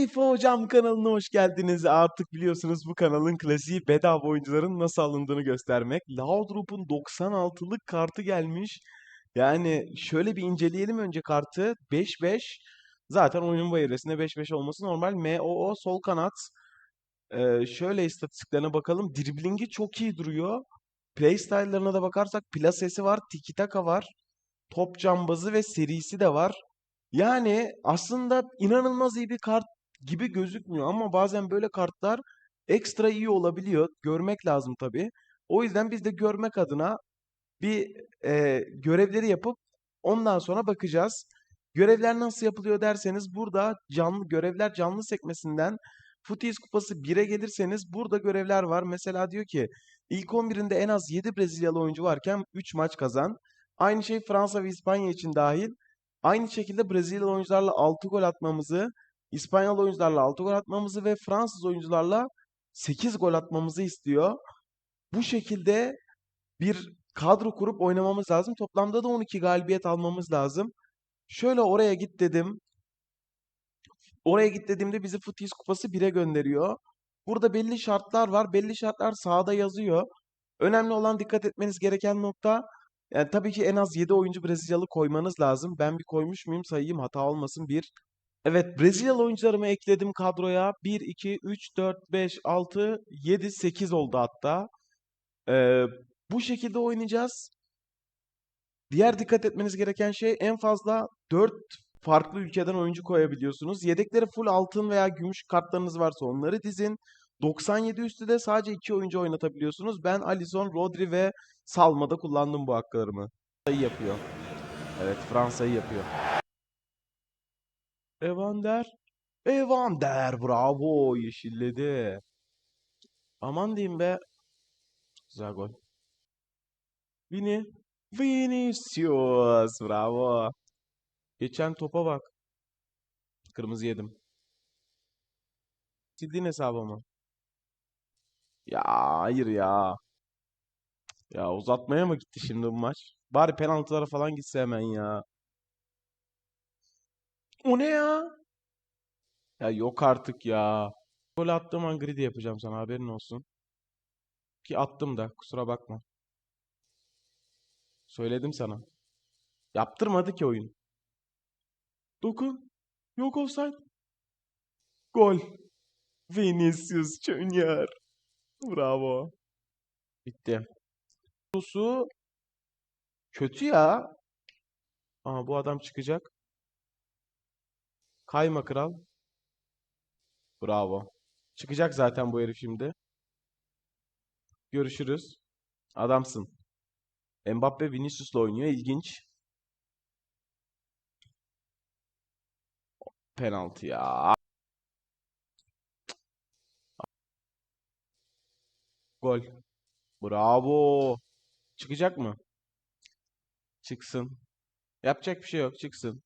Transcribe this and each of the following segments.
FIFA Hocam kanalına hoş geldiniz. Artık biliyorsunuz bu kanalın klasiği bedava oyuncuların nasıl alındığını göstermek. Laudrup'un 96'lık kartı gelmiş. Yani şöyle bir inceleyelim önce kartı. 5-5. Zaten oyunun bu evresinde 5-5 olması normal. MOO sol kanat. Ee, şöyle istatistiklerine bakalım. Driblingi çok iyi duruyor. Playstyle'larına da bakarsak plasesi var, tiki taka var. Top cambazı ve serisi de var. Yani aslında inanılmaz iyi bir kart gibi gözükmüyor ama bazen böyle kartlar ekstra iyi olabiliyor. Görmek lazım tabii. O yüzden biz de görmek adına bir e, görevleri yapıp ondan sonra bakacağız. Görevler nasıl yapılıyor derseniz burada canlı görevler canlı sekmesinden Footies Kupası 1'e gelirseniz burada görevler var. Mesela diyor ki ilk 11'inde en az 7 Brezilyalı oyuncu varken 3 maç kazan. Aynı şey Fransa ve İspanya için dahil. Aynı şekilde Brezilyalı oyuncularla 6 gol atmamızı, İspanyol oyuncularla 6 gol atmamızı ve Fransız oyuncularla 8 gol atmamızı istiyor. Bu şekilde bir kadro kurup oynamamız lazım. Toplamda da 12 galibiyet almamız lazım. Şöyle oraya git dedim. Oraya git dediğimde bizi Footies Kupası 1'e gönderiyor. Burada belli şartlar var. Belli şartlar sağda yazıyor. Önemli olan dikkat etmeniz gereken nokta yani tabii ki en az 7 oyuncu Brezilyalı koymanız lazım. Ben bir koymuş muyum sayayım hata olmasın. 1. Evet Brezilyalı oyuncularımı ekledim kadroya. 1, 2, 3, 4, 5, 6, 7, 8 oldu hatta. Ee, bu şekilde oynayacağız. Diğer dikkat etmeniz gereken şey en fazla 4 farklı ülkeden oyuncu koyabiliyorsunuz. Yedekleri full altın veya gümüş kartlarınız varsa onları dizin. 97 üstü de sadece 2 oyuncu oynatabiliyorsunuz. Ben Alisson, Rodri ve Salma'da kullandım bu haklarımı. Yapıyor. Evet Fransa'yı yapıyor. Evander. Evander bravo yeşilledi. Aman diyeyim be. Güzel gol. Vini. Vinicius bravo. Geçen topa bak. Kırmızı yedim. Sildiğin hesabımı. Ya hayır ya. Ya uzatmaya mı gitti şimdi bu maç? Bari penaltılara falan gitse hemen ya. O ne ya? Ya yok artık ya. Gol attığım an grid yapacağım sana haberin olsun. Ki attım da kusura bakma. Söyledim sana. Yaptırmadı ki oyun. Dokun. Yok offside. Gol. Vinicius Junior. Bravo. Bitti. Su kötü ya. Aha bu adam çıkacak. Kayma kral. Bravo. Çıkacak zaten bu herif şimdi. Görüşürüz. Adamsın. Mbappe Vinicius'la oynuyor. İlginç. Penaltı ya. Gol. Bravo. Çıkacak mı? Çıksın. Yapacak bir şey yok. Çıksın.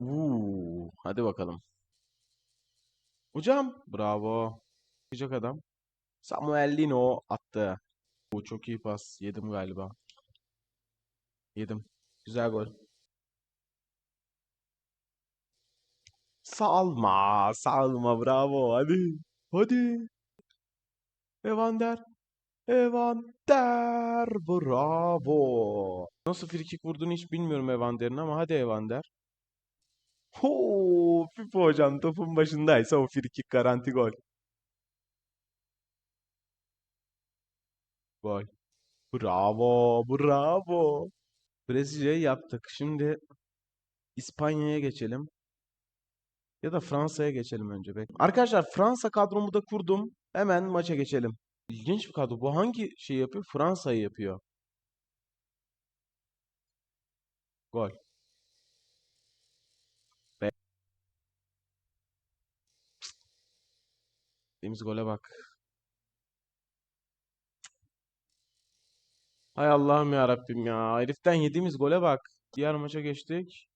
Uuu. Hadi bakalım. Hocam. Bravo. Çıkacak adam. Samuel Lino attı. Bu çok iyi pas. Yedim galiba. Yedim. Güzel gol. Salma. Salma. Bravo. Hadi. Hadi. Evander. Evander. Bravo. Nasıl frikik vurduğunu hiç bilmiyorum Evander'in ama hadi Evander. Ho, FIFA hocam topun başındaysa o frikik garanti gol. Gol. Bravo, bravo. Brezilya'yı yaptık. Şimdi İspanya'ya geçelim. Ya da Fransa'ya geçelim önce. Bek. Arkadaşlar Fransa kadromu da kurdum. Hemen maça geçelim. İlginç bir kadro. Bu hangi şey yapıyor? Fransa'yı yapıyor. Gol. Yediğimiz gole bak. Hay Allah'ım ya Rabbim ya. Heriften yediğimiz gole bak. Diğer maça geçtik.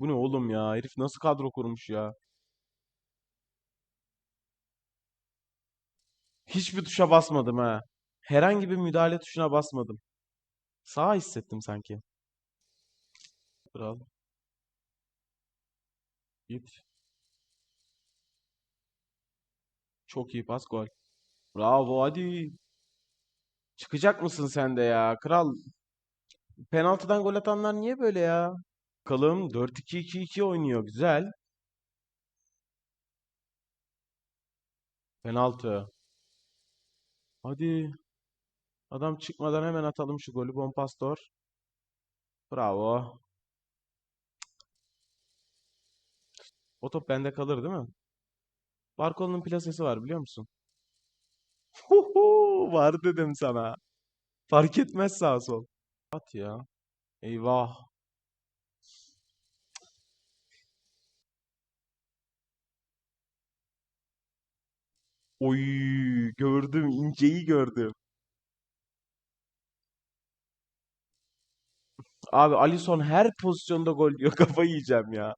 Bu ne oğlum ya? Herif nasıl kadro kurmuş ya? Hiçbir tuşa basmadım ha. Herhangi bir müdahale tuşuna basmadım. Sağ hissettim sanki. Kral. Git. Çok iyi pas gol. Bravo hadi. Çıkacak mısın sen de ya? Kral penaltıdan gol atanlar niye böyle ya? Bakalım 4-2-2-2 oynuyor. Güzel. Penaltı. Hadi. Adam çıkmadan hemen atalım şu golü. Bonpastor. Bravo. O top bende kalır değil mi? Barkol'un plasesi var biliyor musun? Huhu, var dedim sana. Fark etmez sağ sol. At ya. Eyvah. Oy gördüm inceyi gördüm. Abi Alisson her pozisyonda gol diyor. Kafayı yiyeceğim ya.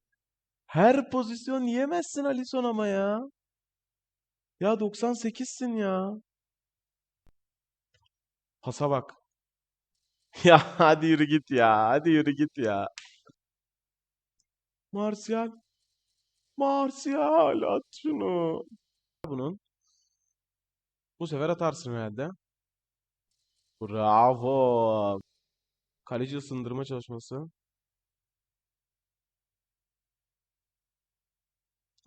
Her pozisyon yiyemezsin Alisson ama ya. Ya 98'sin ya. Pasa bak. Ya hadi yürü git ya. Hadi yürü git ya. Martial. Martial at şunu. Bunun. Bu sefer atarsın herhalde. Bravo. Kaleci ısındırma çalışması.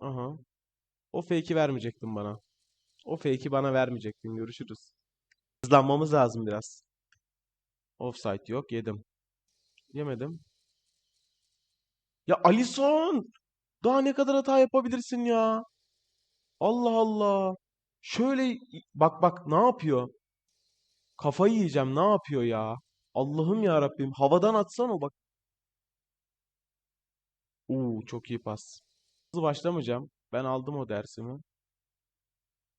Aha. O fake'i vermeyecektin bana. O fake'i bana vermeyecektin. Görüşürüz. Hızlanmamız lazım biraz. Offside yok. Yedim. Yemedim. Ya Alisson! Daha ne kadar hata yapabilirsin ya? Allah Allah. Şöyle bak bak ne yapıyor? Kafayı yiyeceğim. Ne yapıyor ya? Allah'ım ya Rabbim. Havadan atsana bak. Uuu çok iyi pas. Hızlı başlamayacağım. Ben aldım o dersimi.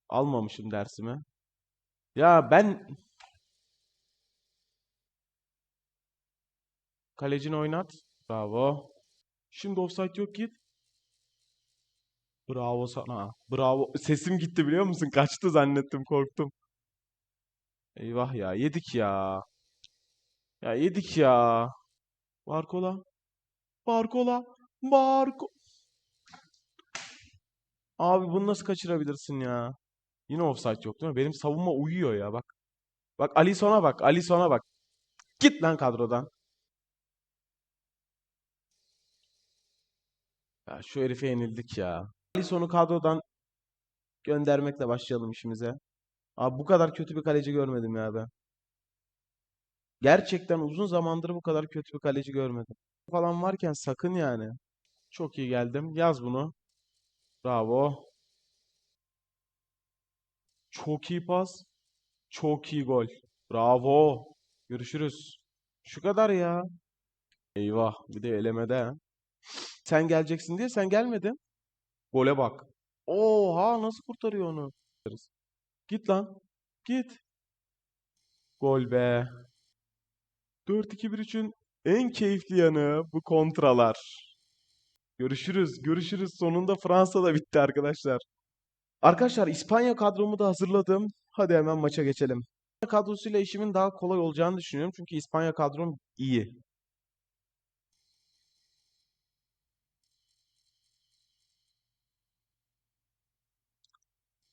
Almamışım dersimi. Ya ben kalecini oynat. Bravo. Şimdi offside yok git. Bravo sana. Bravo. Sesim gitti biliyor musun? Kaçtı zannettim, korktum. Eyvah ya, yedik ya. Ya yedik ya. Barkola. Barkola. Barko. Abi bunu nasıl kaçırabilirsin ya? Yine offside yok değil mi? Benim savunma uyuyor ya bak. Bak Alisson'a bak. Alisson'a bak. Git lan kadrodan. Ya şu herife yenildik ya. Alisson'u kadrodan göndermekle başlayalım işimize. Abi bu kadar kötü bir kaleci görmedim ya ben. Gerçekten uzun zamandır bu kadar kötü bir kaleci görmedim. Falan varken sakın yani. Çok iyi geldim. Yaz bunu. Bravo. Çok iyi pas. Çok iyi gol. Bravo. Görüşürüz. Şu kadar ya. Eyvah. Bir de elemede. Sen geleceksin diye sen gelmedin. Gole bak. Oha nasıl kurtarıyor onu? Git lan. Git. Gol be. 4-2-1-3'ün en keyifli yanı bu kontralar. Görüşürüz. Görüşürüz. Sonunda Fransa'da bitti arkadaşlar. Arkadaşlar İspanya kadromu da hazırladım. Hadi hemen maça geçelim. İspanya kadrosuyla işimin daha kolay olacağını düşünüyorum. Çünkü İspanya kadrom iyi.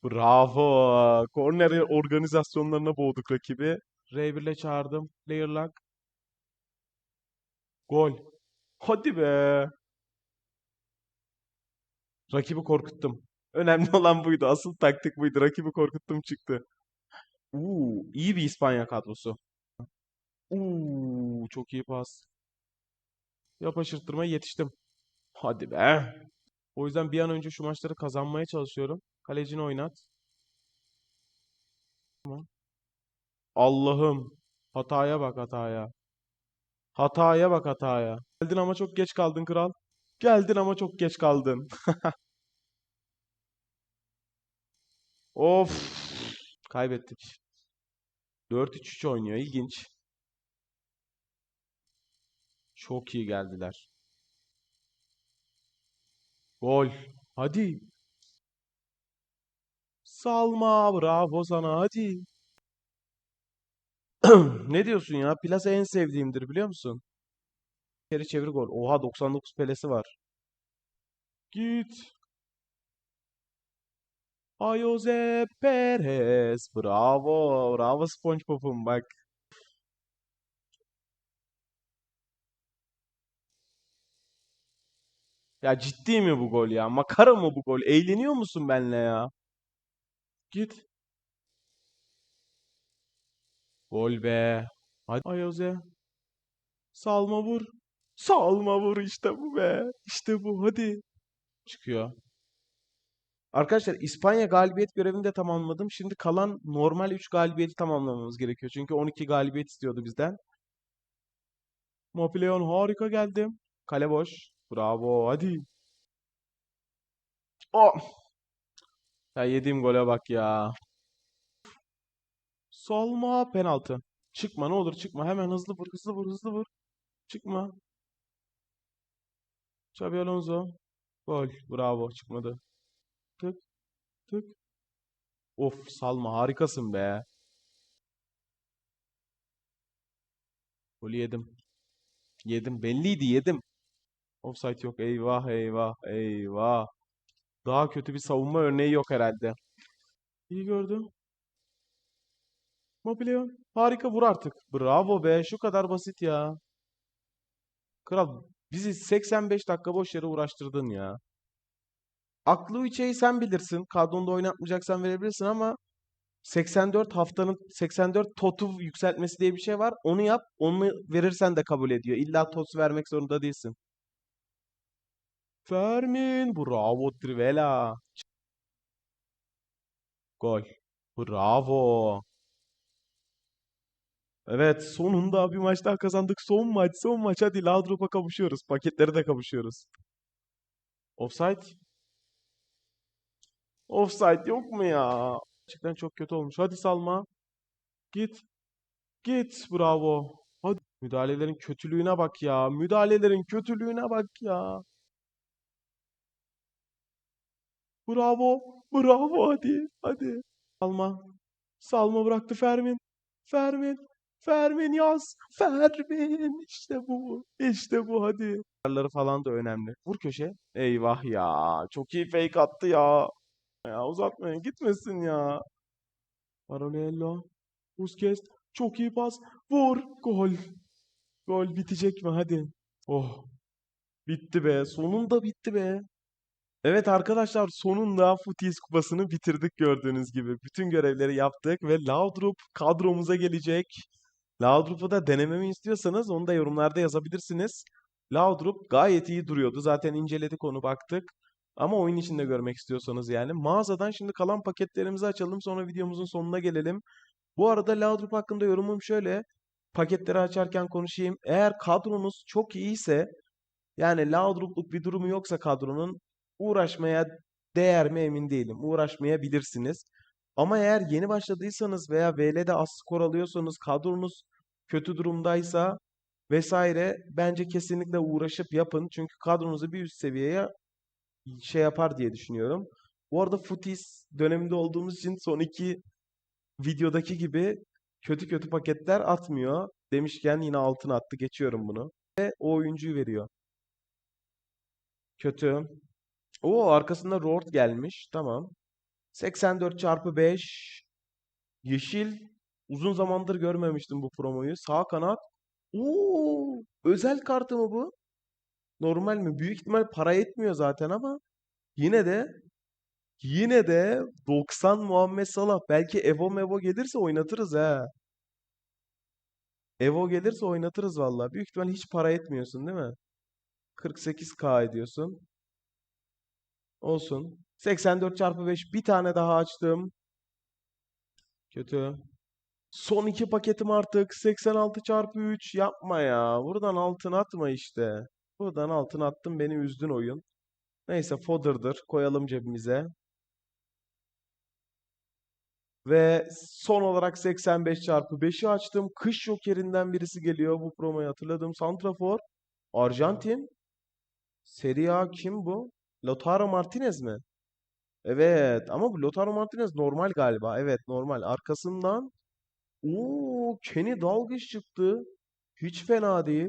Bravo. Korner organizasyonlarına boğduk rakibi. R1 ile çağırdım. Player lock. Gol. Hadi be. Rakibi korkuttum. Önemli olan buydu. Asıl taktik buydu. Rakibi korkuttum çıktı. Uuu, iyi bir İspanya kadrosu. Uuu, çok iyi pas. Yap aşırttırmaya yetiştim. Hadi be. O yüzden bir an önce şu maçları kazanmaya çalışıyorum. Kalecini oynat. Allah'ım. Hataya bak hataya. Hataya bak hataya. Geldin ama çok geç kaldın kral. Geldin ama çok geç kaldın. Of. Kaybettik. 4-3-3 oynuyor. İlginç. Çok iyi geldiler. Gol. Hadi. Salma. Bravo sana. Hadi. Ne diyorsun ya? Plase en sevdiğimdir biliyor musun? Geri çevir gol. Oha 99 pelesi var. Git. Jose Perez. Bravo. Bravo SpongeBob'um bak. Ya ciddi mi bu gol ya? Makara mı bu gol? Eğleniyor musun benimle ya? Git. Gol be. Hadi Ay Jose. Salma vur. Salma vur işte bu be. İşte bu hadi. Çıkıyor. Arkadaşlar İspanya galibiyet görevini de tamamladım. Şimdi kalan normal 3 galibiyeti tamamlamamız gerekiyor. Çünkü 12 galibiyet istiyordu bizden. Mopileon harika geldi. Kale boş. Bravo hadi. Oh. Ya yediğim gole bak ya. Salma penaltı. Çıkma ne olur çıkma. Hemen hızlı vur hızlı vur hızlı vur. Çıkma. Xabi Alonso. Gol. Bravo çıkmadı. Tık tık. Of Salma harikasın be. Golü yedim. Yedim. Belliydi yedim. Offside yok. Eyvah eyvah eyvah. Daha kötü bir savunma örneği yok herhalde. İyi gördüm. Mobilyon. Harika vur artık. Bravo be. Şu kadar basit ya. Kral bizi 85 dakika boş yere uğraştırdın ya. Aklı içeyi sen bilirsin. Kadronda oynatmayacaksan verebilirsin ama 84 haftanın 84 TOT'u yükseltmesi diye bir şey var. Onu yap. Onu verirsen de kabul ediyor. İlla TOT'u vermek zorunda değilsin. Fermin. Bravo Trivela. Gol. Bravo. Evet sonunda bir maç daha kazandık. Son maç son maç. Hadi Laudrup'a kavuşuyoruz. Paketleri de kavuşuyoruz. Offside. Offside yok mu ya? Gerçekten çok kötü olmuş. Hadi Salma. Git. Git. Bravo. Hadi. Müdahalelerin kötülüğüne bak ya. Müdahalelerin kötülüğüne bak ya. Bravo. Bravo hadi. Hadi. Salma. Salma bıraktı Fermin. Fermin. Fermin yaz. Fermin. İşte bu. İşte bu hadi. Ayarları falan da önemli. Vur köşe. Eyvah ya. Çok iyi fake attı ya. Ya uzatmayın. Gitmesin ya. Paralello. Busquets. Çok iyi pas. Vur. Gol. Gol bitecek mi? Hadi. Oh. Bitti be. Sonunda bitti be. Evet arkadaşlar sonunda Footies kupasını bitirdik gördüğünüz gibi. Bütün görevleri yaptık ve Laudrup kadromuza gelecek. Laudrup'u da denememi istiyorsanız onu da yorumlarda yazabilirsiniz. Laudrup gayet iyi duruyordu. Zaten inceledik onu baktık. Ama oyun içinde görmek istiyorsanız yani. Mağazadan şimdi kalan paketlerimizi açalım. Sonra videomuzun sonuna gelelim. Bu arada Laudrup hakkında yorumum şöyle. Paketleri açarken konuşayım. Eğer kadronuz çok iyiyse yani Laudrup'luk bir durumu yoksa kadronun uğraşmaya değer mi emin değilim. Uğraşmayabilirsiniz. Ama eğer yeni başladıysanız veya VL'de az skor alıyorsanız kadronuz kötü durumdaysa vesaire bence kesinlikle uğraşıp yapın. Çünkü kadronuzu bir üst seviyeye şey yapar diye düşünüyorum. Bu arada Footies döneminde olduğumuz için son iki videodaki gibi kötü kötü paketler atmıyor. Demişken yine altına attı. Geçiyorum bunu. Ve o oyuncuyu veriyor. Kötü. O arkasında Rord gelmiş. Tamam. 84 çarpı 5. Yeşil. Uzun zamandır görmemiştim bu promoyu. Sağ kanat. Oo, özel kartı mı bu? Normal mi? Büyük ihtimal para etmiyor zaten ama yine de yine de 90 Muhammed Salah. Belki Evo Mevo gelirse oynatırız ha. Evo gelirse oynatırız valla. Büyük ihtimal hiç para etmiyorsun değil mi? 48k ediyorsun. Olsun. 84 çarpı 5 bir tane daha açtım. Kötü. Son iki paketim artık. 86 çarpı 3 yapma ya. Buradan altın atma işte. Buradan altın attım beni üzdün oyun. Neyse fodder'dır. Koyalım cebimize. Ve son olarak 85 çarpı 5'i açtım. Kış jokerinden birisi geliyor. Bu promoyu hatırladım. Santrafor. Arjantin. Serie A kim bu? Lautaro Martinez mi? Evet ama bu Lautaro Martinez normal galiba. Evet normal. Arkasından Oo, Kenny Dalglish çıktı. Hiç fena değil.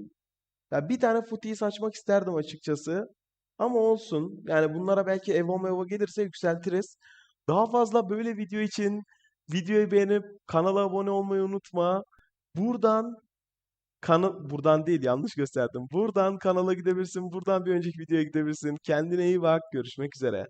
Ya bir tane footy'yi saçmak isterdim açıkçası. Ama olsun. Yani bunlara belki Evo Mevo gelirse yükseltiriz. Daha fazla böyle video için videoyu beğenip kanala abone olmayı unutma. Buradan Kana buradan değil yanlış gösterdim. Buradan kanala gidebilirsin. Buradan bir önceki videoya gidebilirsin. Kendine iyi bak. Görüşmek üzere.